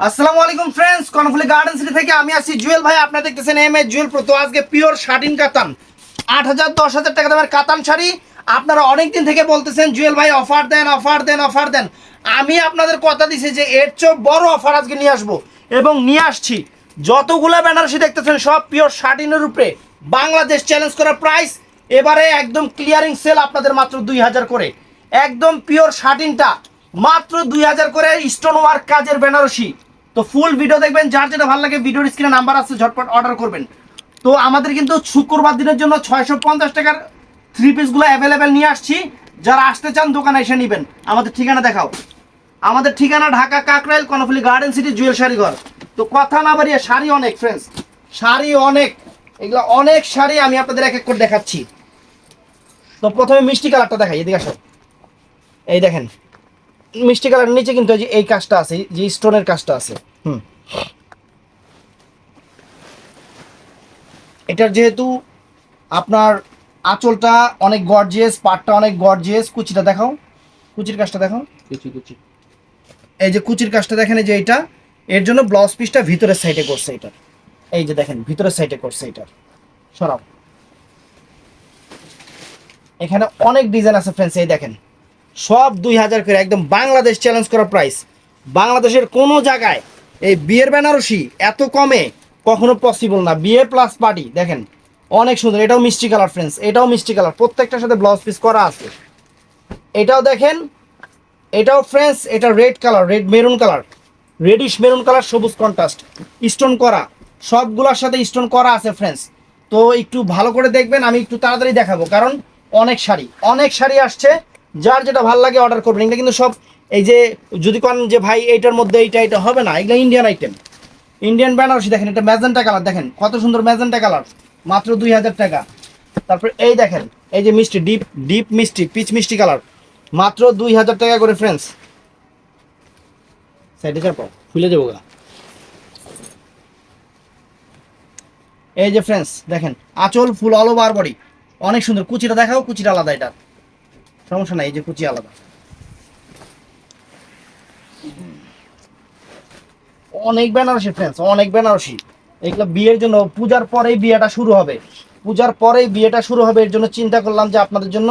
আসসালামু আলাইকুম friends Karnaphuli garden city থেকে আমি আছি জুয়েল ভাই। আপনারা দেখতেছেন এম এ জুয়েল প্রো তো আজকে পিওর শার্টিন কাতান। আট হাজার দশ হাজার টাকা দামের কাতান শাড়ি। আপনারা অনেক দিন থেকে বলতেছেন, জুয়েল ভাই অফার দেন অফার দেন অফার দেন। আমি আপনাদের কথা দিছি যে এর চেয়ে বড় অফার আজকে নিয়ে আসব এবং নিয়ে আসছি। যতগুলা বেনারসি দেখতেছেন, সব পিওর শার্টিনের উপরে বাংলাদেশ চ্যালেঞ্জ করা প্রাইস এবারে একদম ক্লিয়ারিং সেল আপনাদের মাত্র দুই হাজার করে। একদম পিওর শার্টিনটা মাত্র দুই হাজার করে স্টোন ওয়ার্ক কাজের বেনারসি। তো ফুল ভিডিও দেখবেন, যার যেটা ভালো লাগে ভিডিওর স্ক্রিনে নাম্বার আছে, ঝটপট অর্ডার করবেন। তো আমাদের কিন্তু শুক্রবার দিনের জন্য ছয়শো পঞ্চাশ টাকার থ্রি পিসগুলো অ্যাভেলেবেল নিয়ে আসছি। যারা আসতে চান, দোকানে এসে নেবেন। আমাদের ঠিকানা দেখাও। আমাদের ঠিকানা ঢাকা কাকরাইল কনফুলি গার্ডেন সিটি জুয়েল শাড়ি ঘর তো কথা না বাড়িয়ে শাড়ি অনেক ফ্রেন্ডস শাড়ি অনেক। এগুলো অনেক শাড়ি আমি আপনাদের এক এক করে দেখাচ্ছি। তো প্রথমে মিষ্টি কালারটা দেখাই, এদিকে আসো। এই দেখেন। মিষ্টি কালার নিচে কিন্তু এই যে এই কাজটা আছে যে স্টোনের কাজটা আছে। হুম। এটার যেহেতু আপনার আঁচলটা অনেক গর্জিয়াস পাটটা অনেক গর্জিয়াস কুচিটা দেখাও। কুচির কাজটা দেখাও। কুচি কুচি। এই যে কুচির কাজটা দেখেন এই যে এটা এর জন্য ব্লাউজ পিসটা ভিতরের সাইডে করছে এটা। এই যে দেখেন ভিতরের সাইডে করছে এটা। সরাও। এখানে অনেক ডিজাইন আছে ফ্রেন্ডস এই দেখেন। সব দুই হাজার করে একদম বাংলাদেশ চ্যালেঞ্জ করা প্রাইস বাংলাদেশের কোনো জায়গায় এই বিয়ের বেনারসি এত কমে কখনো পসিবল না। বিয়ে প্লাস পার্টি দেখেন, অনেক সুন্দর। এটাও মিষ্টি কালার ফ্রেন্ডস এটাও মিষ্টি কালার প্রত্যেকটার সাথে ব্লাউজ পিস করা আছে। এটাও দেখেন, এটাও ফ্রেন্ডস এটা red colour red maroon colour reddish maroon colour সবুজ কন্ট্রাস্ট স্টোন করা, সবগুলোর সাথে স্টোন করা আছে ফ্রেন্ডস তো একটু ভালো করে দেখবেন, আমি একটু তাড়াতাড়ি দেখাবো। কারণ অনেক শাড়ি অনেক শাড়ি আসছে। যার যেটা ভালো লাগে অর্ডার করবেন। এগুলো কিন্তু সব এই যে, যদি কোন যে ভাই এইটার মধ্যে এইটা এটা হবে না, এগুলো ইন্ডিয়ান আইটেম ইন্ডিয়ান বেনারসি দেখেন, এটা ম্যাজেন্টা কালার দেখেন, কত সুন্দর ম্যাজেন্টা কালার মাত্র দুই হাজার টাকা। তারপর এই দেখেন, এই যে মিষ্টি ডিপ ডিপ মিষ্টি পিচ মিষ্টি কালার মাত্র দুই হাজার টাকা করে ফ্রেন্ডস সাইডে খুলে যাব গা। এই যে ফ্রেন্ডস দেখেন, আঁচল ফুল অল ওভার বডি অনেক সুন্দর, কুচিটা দেখাও, কুচিটা আলাদা এটা। সমস্যা নাই, এই যে কুচি আলাদা। অনেক বেনারসি ফ্রেন্ডস অনেক বেনারসি। এগুলো বিয়ের জন্য, পূজার পরেই বিয়েটা শুরু হবে। পূজার পরেই বিয়েটা শুরু হবে, এর জন্য চিন্তা করলাম যে আপনাদের জন্য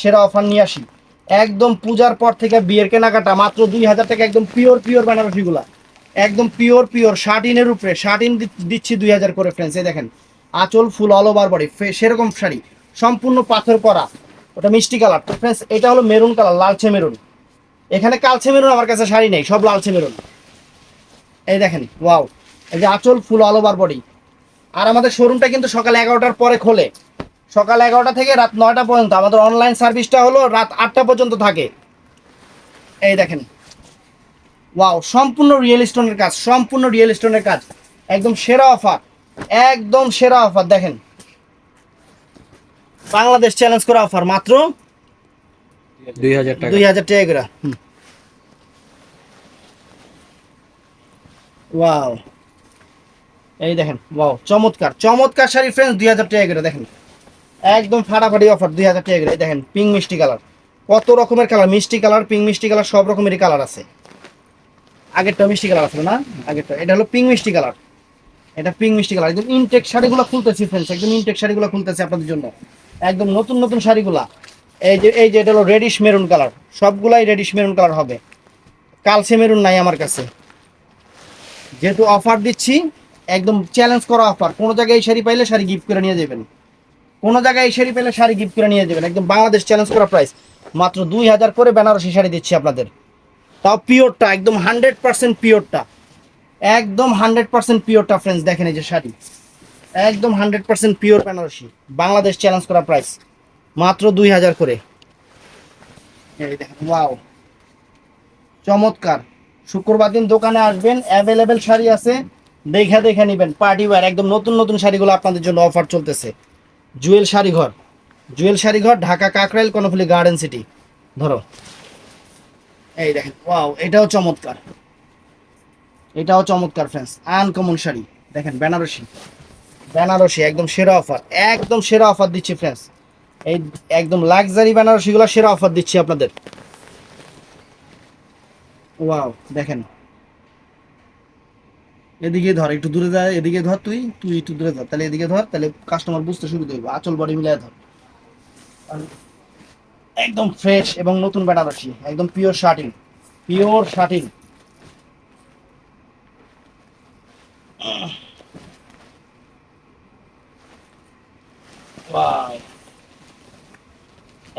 সেরা অফার নিয়ে আসি। একদম পূজার পর থেকে বিয়ের কেনাকাটা, মাত্র দুই হাজার টাকা, একদম পিওর পিওর বেনারসিগুলা একদম পিওর পিওর শার্ট শার্টিনের উপরে, শার্টিন দিচ্ছি দুই হাজার করে ফ্রেন্ডস এই দেখেন। আঁচল ফুল অল ওভার বডি সেরকম শাড়ি, সম্পূর্ণ পাথর করা। ওটা মিষ্টি কালার। তো ফ্রেন্ডস এটা হলো মেরুন কালার, লালচে মেরুন। এখানে কালচে মেরুন আমার কাছে শাড়ি নেই, সব লালচে মেরুন। এই দেখেন ওয়াও এই যে আঁচল ফুল অল ওভার বডি আর আমাদের শোরুমটা কিন্তু সকাল এগারোটার পরে খোলে। সকাল এগারোটা থেকে রাত নয়টা পর্যন্ত। আমাদের অনলাইন সার্ভিসটা হলো রাত আটটা পর্যন্ত থাকে। এই দেখেন ওয়াও সম্পূর্ণ রিয়েল স্টোনের কাজ, সম্পূর্ণ রিয়েল স্টোনের কাজ। একদম সেরা অফার একদম সেরা অফার দেখেন। বাংলাদেশ চ্যালেঞ্জ করা অফার মাত্র দুই হাজার টাকা। দুই হাজার টাকা করে। ওয়াও এই দেখেন ওয়াও চমৎকার চমৎকার শাড়ি ফ্রেন্ডস দুই হাজার টাকা করে দেখেন। একদম ফাটাফাটি অফার দুই হাজার টাকা করে দেখেন পিঙ্ক মিষ্টি কালার কত রকমের কালার মিষ্টি কালার পিঙ্ক মিষ্টি কালার সব রকমেরই কালার আছে। আগেরটা মিষ্টি কালার আছে না? আগেরটা এটা হলো পিঙ্ক মিষ্টি কালার এটা পিঙ্ক মিষ্টি কালার একদম ইনটেক শাড়িগুলো খুলতেছি ফ্রেন্ডস একদম ইনটেক শাড়িগুলো খুলতেছি আপনাদের জন্য। একদম নতুন নতুন শাড়িগুলা। এই যে এই যে এটা হলো রেডিশ মেরুন কালার সবগুলাই রেডিশ মেরুন কালার হবে। কালসে মেরুন নাই আমার কাছে। যেহেতু অফার দিচ্ছি, একদম চ্যালেঞ্জ করা অফার কোনো জায়গায় এই শাড়ি পাইলে শাড়ি গিফট করে নিয়ে যাবেন। কোনো জায়গায় এই শাড়ি পেলে শাড়ি গিফট করে নিয়ে যাবেন। একদম বাংলাদেশ চ্যালেঞ্জ করা প্রাইস মাত্র দুই হাজার করে বেনারসি শাড়ি দিচ্ছি আপনাদের। তাও পিওরটা একদম হান্ড্রেড পার্সেন্ট পিওরটা একদম হান্ড্রেড পার্সেন্ট পিওরটা ফ্রেন্ডস দেখেন এই যে শাড়ি। একদম hundred percent pure Benarasi Bangladesh challenge করা প্রাইস মাত্র দুই হাজার করে। এই দেখেন ওয়াও চমৎকার। শুক্রবার দিন দোকানে আসবেন অ্যাভেলেবেল শাড়ি আছে। দেখে দেখে নেবেন পার্টি ওয়্যার একদম নতুন নতুন শাড়িগুলো আপনাদের জন্য অফার চলতেছে। জুয়েল শাড়িঘর। জুয়েল শাড়িঘর, ঢাকা কাকরাইল, কর্ণফুলি গার্ডেন সিটি ধরো। এই দেখেন ওয়াও এটাও চমৎকার। এটাও চমৎকার ফ্রেন্ডস আনকমন শাড়ি। দেখেন বেনারসি বেনারসি, একদম সেরা অফার একদম সেরা অফার দিচ্ছি ফ্রেন্ডস এই একদম লাক্সারি বেনারসিগুলো সেরা অফার দিচ্ছি আপনাদের। ওয়াও দেখেন। এদিকে ধর, একটু দূরে যায় এদিকে ধর তুই তুই একটু দূরে ধর তাহলে এদিকে ধর, তাহলে কাস্টমার বুঝতে শুরু করবে, আচল বডি মিলিয়ে ধর। একদম ফ্রেশ এবং নতুন বেনারসি, একদম পিওর শার্টিং পিওর শার্টিং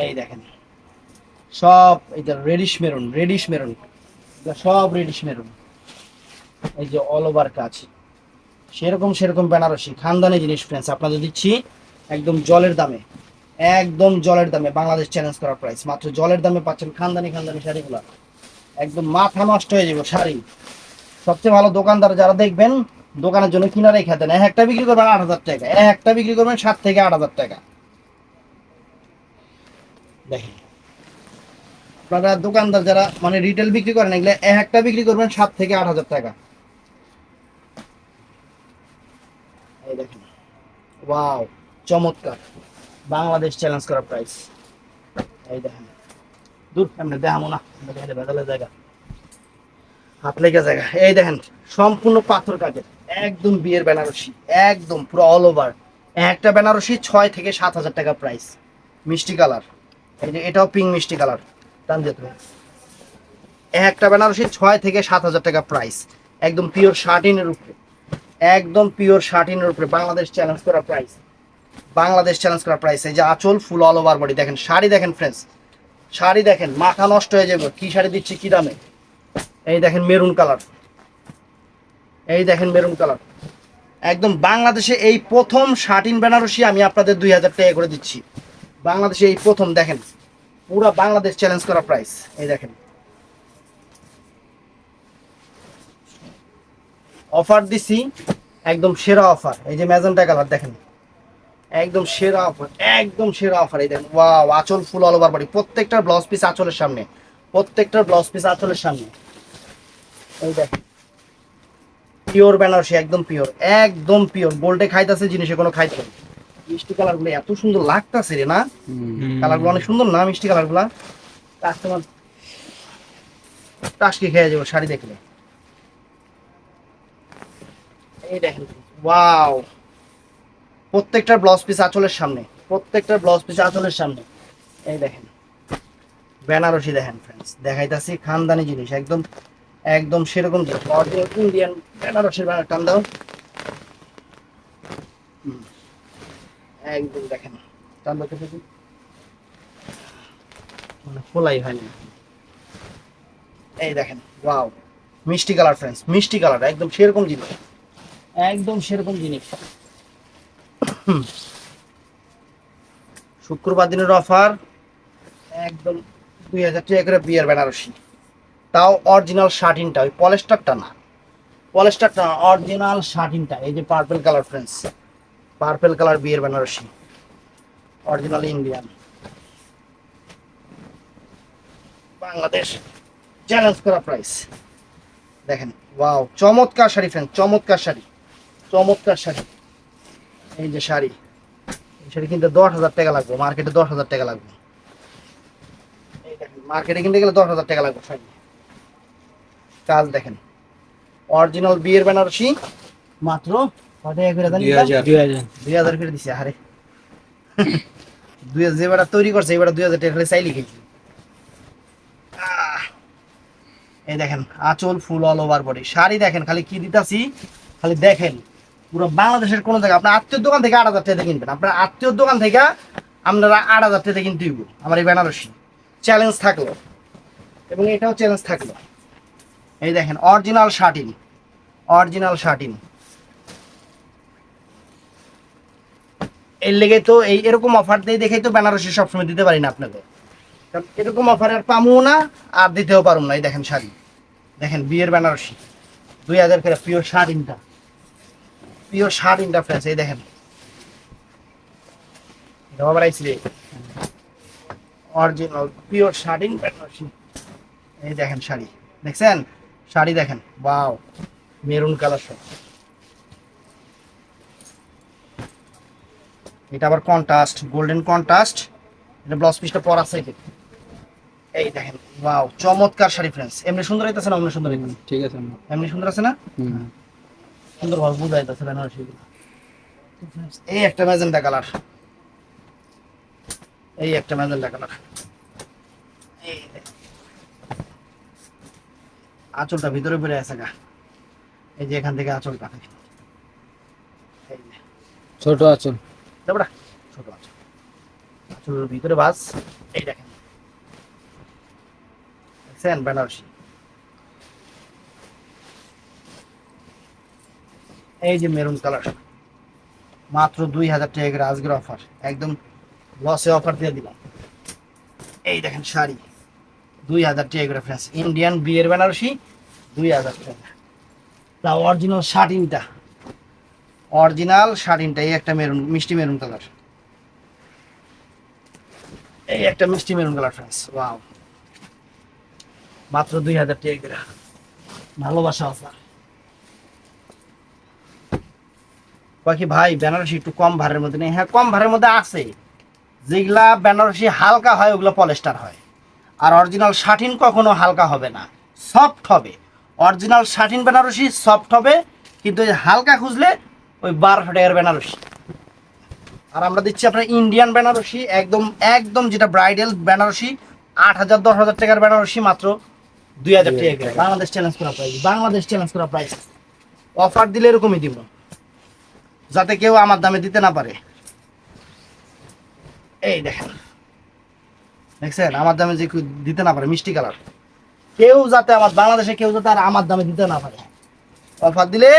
এই দেখেন। সব এটা রেডিশ মেরুন রেডিশ মেরুন সব রেডিশ মেরুন এই যে অল ওভার কাজ। সেরকম সেরকম বেনারসি, খানদানি জিনিস ফ্রেন্ডস আপনাদের দিচ্ছি একদম জলের দামে। একদম জলের দামে বাংলাদেশ চ্যালেঞ্জ করা প্রাইস মাত্র জলের দামে পাচ্ছেন খানদানি খানদানি শাড়িগুলো। একদম মাথা নষ্ট হয়ে যাবে শাড়ি। সবচেয়ে ভালো দোকানদার যারা দেখবেন দোকানের জন্য কিনারাই খেতেন এক একটা বিক্রি করবেন আট হাজার টাকা। এক একটা বিক্রি করবেন সাত থেকে আট হাজার টাকা। দেখেন। আপনারা দোকানদার যারা মানে রিটেল বিক্রি করেন, এগুলো এক একটা বিক্রি করবেন সাত থেকে আট হাজার টাকা। এই দেখেন। চমৎকার। বাংলাদেশ চ্যালেঞ্জ করা প্রাইস এই দেখেন। এমনি না। জায়গা। লেগে জায়গা। এই দেখেন, সম্পূর্ণ পাথর কাজের একদম বিয়ের বেনারসি, একদম পুরো অল ওভার একটা বেনারসি ছয় থেকে সাত হাজার টাকা প্রাইস মিষ্টি কালার। এই যে এটাও পিঙ্ক মিষ্টি কালার। টান দিয়ে তুমি একটা বেনারসি ছয় থেকে সাত হাজার টাকা প্রাইস একদম পিওর শার্টিনের উপরে। একদম পিওর শার্টিনের উপরে। বাংলাদেশ চ্যালেঞ্জ করা প্রাইস বাংলাদেশ চ্যালেঞ্জ করা প্রাইস এই যে আঁচল ফুল অল ওভার বডি দেখেন, শাড়ি দেখেন ফ্রেন্ডস শাড়ি দেখেন, মাথা নষ্ট হয়ে যাবে। কি শাড়ি দিচ্ছি, কি দামে? এই দেখেন মেরুন কালার এই দেখেন মেরুন কালার। একদম বাংলাদেশে এই প্রথম শার্টিন বেনারসি আমি আপনাদের দুই হাজার টাকা করে দিচ্ছি। বাংলাদেশে এই প্রথম, দেখেন, পুরো বাংলাদেশ চ্যালেঞ্জ করা প্রাইস এই দেখেন। অফার দিছি, একদম সেরা অফার। এই যে ম্যাজেন্টা কালার, দেখেন। একদম সেরা অফার, একদম সেরা অফার। এই দেখেন, ওয়াও, আঁচল ফুল অল ওভার বডি প্রত্যেকটার ব্লাউজ পিস আঁচলের সামনে। প্রত্যেকটার ব্লাউজ পিস আঁচলের সামনে। এই দেখেন। পিওর বেনারসি একদম পিওর একদম পিওর। গোল্ডে খাইতেছে জিনিসে কোনো খাইতে মিষ্টি কালারগুলো এত সুন্দর লাগতাছে রে না? কালারগুলো অনেক সুন্দর না মিষ্টি কালারগুলা কাস্টমার টাসকে খেয়ে যাব শাড়ি দেখলে এই দেখেন ওয়াও প্রত্যেকটার ব্লাউজ পিস আঁচলের সামনে প্রত্যেকটার ব্লাউজ পিস আঁচলের সামনে। এই দেখেন বেনারসি দেখেন ফ্রেন্ডস দেখাইতাছি খানদানি জিনিস একদম একদম সেরকম ইন্ডিয়ান বেনারসির ব্যানার টান দাও। একদম দেখেন। টান দাও তো দেখি। মানে খোলাই হয়নি এই দেখেন ওয়াও মিষ্টি কালার ফ্রেন্ডস মিষ্টি কালার একদম সেরকম জিনিস। একদম সেরকম জিনিস। শুক্রবার দিনের অফার একদম দুই হাজার টাকা করে বিয়ের বেনারসি তাও অরিজিনাল শার্টিনটা, ওই পলেস্টারটা না। পলেস্টারটা না অরিজিনাল শার্টিনটা, এই যে purple colour friends purple colour বিয়ের Benarasi. Original Indian Bangladesh. Challenge করা প্রাইস দেখেন ওয়াও চমৎকার শাড়ি ফ্রেন্ড চমৎকার শাড়ি। চমৎকার শাড়ি। এই যে শাড়ি। এই শাড়ি কিনতে দশ হাজার টাকা লাগবে মার্কেটে দশ হাজার টাকা লাগবে। মার্কেটে কিনতে গেলে দশ হাজার টাকা লাগবে শাড়ি। কাজ দেখেন। অরিজিনাল বিয়ের বেনারসি। মাত্র কত টাকা করে জানি দুই হাজার। করে দিছে আরে দুই হাজার যে বেটা তৈরি করছে এই দুই হাজার টাকা চাইলি খেয়েছি এই দেখেন আঁচল ফুল অল ওভার বডি শাড়ি দেখেন খালি কি দিতাছি? খালি দেখেন পুরো বাংলাদেশের কোনো জায়গায় আপনার আত্মীয় দোকান থেকে আট হাজার টাকা কিনবেন। আপনার আত্মীয় দোকান থেকে আপনারা আট হাজার টাকা কিনতে আমার এই বেনারসি। চ্যালেঞ্জ থাকল। এবং এটাও চ্যালেঞ্জ থাকল। এই দেখেন অরিজিনাল শার্টিন। Original satin. এর লেগে তো এই এরকম অফার দিয়ে দেখেই তো বেনারসি সবসময় দিতে পারি না আপনাকে। এরকম অফার আর পামও না, আর দিতেও পারুম না। এই দেখেন শাড়ি। দেখেন, বিয়ের বেনারসি। দুই হাজার করে পিওর শার্টিনটা। পিওর শার্টিনটা ফ্রেন্স এই দেখেন। Original pure satin Benarasi. এই দেখেন শাড়ি। দেখছেন? শাড়ি দেখেন। বাও মেরুন কালার সব এটা আবার কন্ট্রাস্ট গোল্ডেন কন্ট্রাস্ট এটা ব্লাউজ পিসটা পরা সাইডে এই দেখেন ওয়াও চমৎকার শাড়ি ফ্রেন্ডস এমনি সুন্দর হইতাছে না অমনি সুন্দর হইতাছে? ঠিক আছে। এমনি সুন্দর আছে না? হুম। সুন্দরভাবে বোঝা যাচ্ছে বেনারসি এই একটা ম্যাজেন্টা কালার। এই একটা ম্যাজেন্টা কালার এই দেখ। আঁচলটা ভিতরে পড়ে আছে গা। এই যে এখান থেকে আঁচলটা। এই ছোট আচল। ছোট আঁচল। আঁচলের ভিতরে বাস। এই দেখেন। দেখছেন বেনারসি। এই যে মেরুন কালার। মাত্র দুই হাজার টাকা আজকের অফার। একদম লসে অফার দিয়ে দিলাম। এই দেখেন শাড়ি। দুই হাজার টাকা করে ইন্ডিয়ান বিয়ের বেনারসি, দুই হাজার টাকা। অরিজিনাল শার্টিনটা অরিজিনাল শার্টিনটা এই একটা মেরুন মিষ্টি মেরুন কালার এই একটা মিষ্টি মেরুন কালার ফ্রেন্স ওয়াও মাত্র দুই হাজার টাকা ভালোবাসা অফার বাকি ভাই, বেনারসি একটু কম ভারের মধ্যে নেই। হ্যাঁ কম ভারের মধ্যে আছে। যেগুলা বেনারসি হালকা হয়, ওগুলো পলেস্টার হয়। আর অরিজিনাল শাটিন কখনো হালকা হবে না। সফট হবে। অরিজিনাল শাটিন বেনারসি সফট হবে, কিন্তু হালকা খুঁজলে ওই বারোশো টাকার বেনারসি। আর আমরা দিচ্ছি আপনার ইন্ডিয়ান বেনারসি, একদম একদম যেটা ব্রাইডাল বেনারসি, আট হাজার, দশ হাজার টাকার বেনারসি মাত্র দুই হাজার টাকা বাংলাদেশ চ্যালেঞ্জ করা প্রাইস বাংলাদেশ চ্যালেঞ্জ করা প্রাইস অফার দিলে এরকমই দিব, যাতে কেউ আমার দামে দিতে না পারে। এই দেখেন। দেখছেন? আমার দামে যে দিতে না পারে, মিষ্টি কালার। কেউ যাতে আমার, বাংলাদেশে কেউ যাতে আর আমার দামে দিতে না পারে। অফার দিলে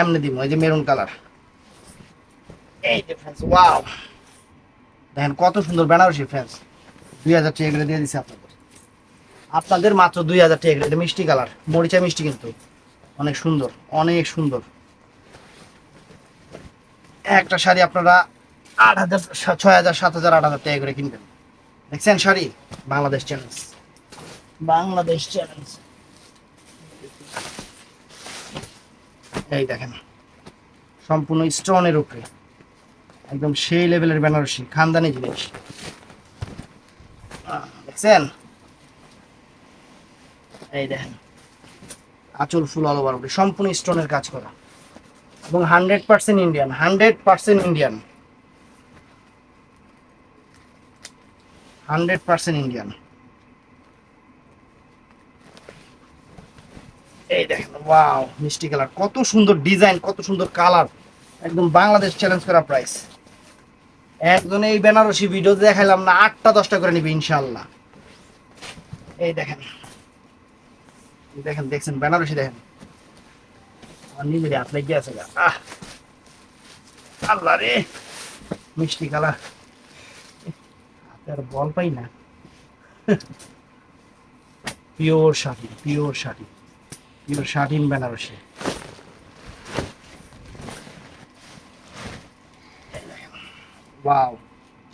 এমনি দিব এই যে মেরুন কালার। এই যে ফ্রেন্ডস ওয়াও দেখেন, কত সুন্দর বেনারসি ফ্রেন্ডস দুই হাজার টাকা করে দিয়ে দিছে আপনাদের। আপনাদের মাত্র দুই হাজার টাকা করে, এটা মিষ্টি কালার। মরিচা মিষ্টি কিন্তু। অনেক সুন্দর অনেক সুন্দর। একটা শাড়ি আপনারা আট হাজার, ছয় হাজার, সাত হাজার, আট হাজার টাকা করে কিনবেন। দেখছেন sorry Bangladesh challenge Bangladesh challenge এই দেখেন সম্পূর্ণ স্টোনের উপরে। একদম সেই লেভেলের বেনারসি খানদানি জিনিস। দেখছেন? এই দেখেন আঁচল ফুল অল ওভার সম্পূর্ণ স্টোনের কাজ করা। এবং hundred percent Indian hundred percent Indian hundred percent Indian. এই দেখেন, ওয়াও, মিষ্টি কালার, কত সুন্দর ডিজাইন, কত সুন্দর কালার। একদম বাংলাদেশ চ্যালেঞ্জ করা প্রাইস একজন এই বেনারসি ভিডিও দেখাইলাম না, আটটা দশটা করে নিবে ইনশাল্লাহ এই দেখেন দেখেন, দেখছেন, বেনারসি দেখেন। আমার নিজেরই হাত লেগে আছে আল্লাহ রে, মিষ্টি কালার। আর বল পাই না। Pure sari pure sari, pure satin Benarasi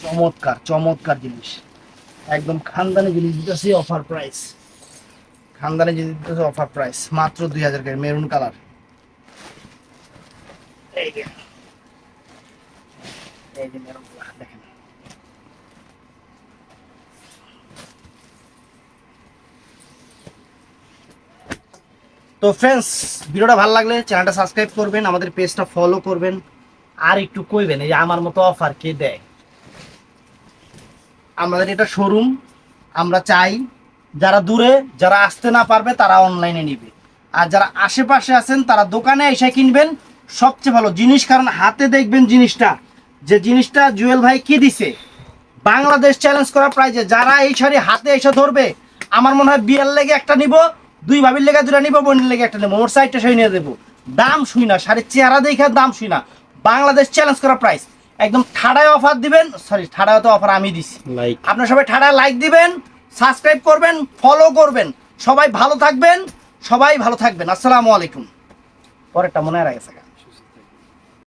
চমৎকার চমৎকার জিনিস। একদম খানদানি জিনিস দিতেছি অফার প্রাইস খানদানি জিনিস দিতেছে অফার প্রাইস মাত্র দুই হাজার করে মেরুন কালার এই যে মেরুন কালার দেখেন তো ফ্রেন্ডস ভিডিওটা ভালো লাগলে চ্যানেলটা সাবস্ক্রাইব করবেন, আমাদের পেজটা ফলো করবেন। আর একটু কইবেন, এই যে আমার মতো অফার কে দেয়? আমাদের এটা শোরুম আমরা চাই যারা দূরে, যারা আসতে না পারবে, তারা অনলাইনে নিবে। আর যারা আশেপাশে আছেন, তারা দোকানে এসে কিনবেন। সবচেয়ে ভালো জিনিস, কারণ হাতে দেখবেন জিনিসটা। যে জিনিসটা জুয়েল ভাই কি দিছে? বাংলাদেশ চ্যালেঞ্জ করা প্রাইজে যারা এই শাড়ি হাতে এসে ধরবে, আমার মনে হয় বিয়ের লেগে একটা নিব। দুই ভাবির লেগে দুটা নিবো বোনের লেগে একটা নেব মোট সাইডটা সই নিয়ে দেবো। দাম শুই না শাড়ির চেহারা দেখে দাম শুই না। বাংলাদেশ চ্যালেঞ্জ করা প্রাইস একদম ঠাড়ায় অফার দিবেন সরি ঠাড়ায় তো অফার আমি দিছি। আপনার আপনারা সবাই ঠাড়ায় লাইক দিবেন সাবস্ক্রাইব করবেন ফলো করবেন। সবাই ভালো থাকবেন সবাই ভালো থাকবেন। আসসালামু আলাইকুম। পরেরটা মনে রাখেছে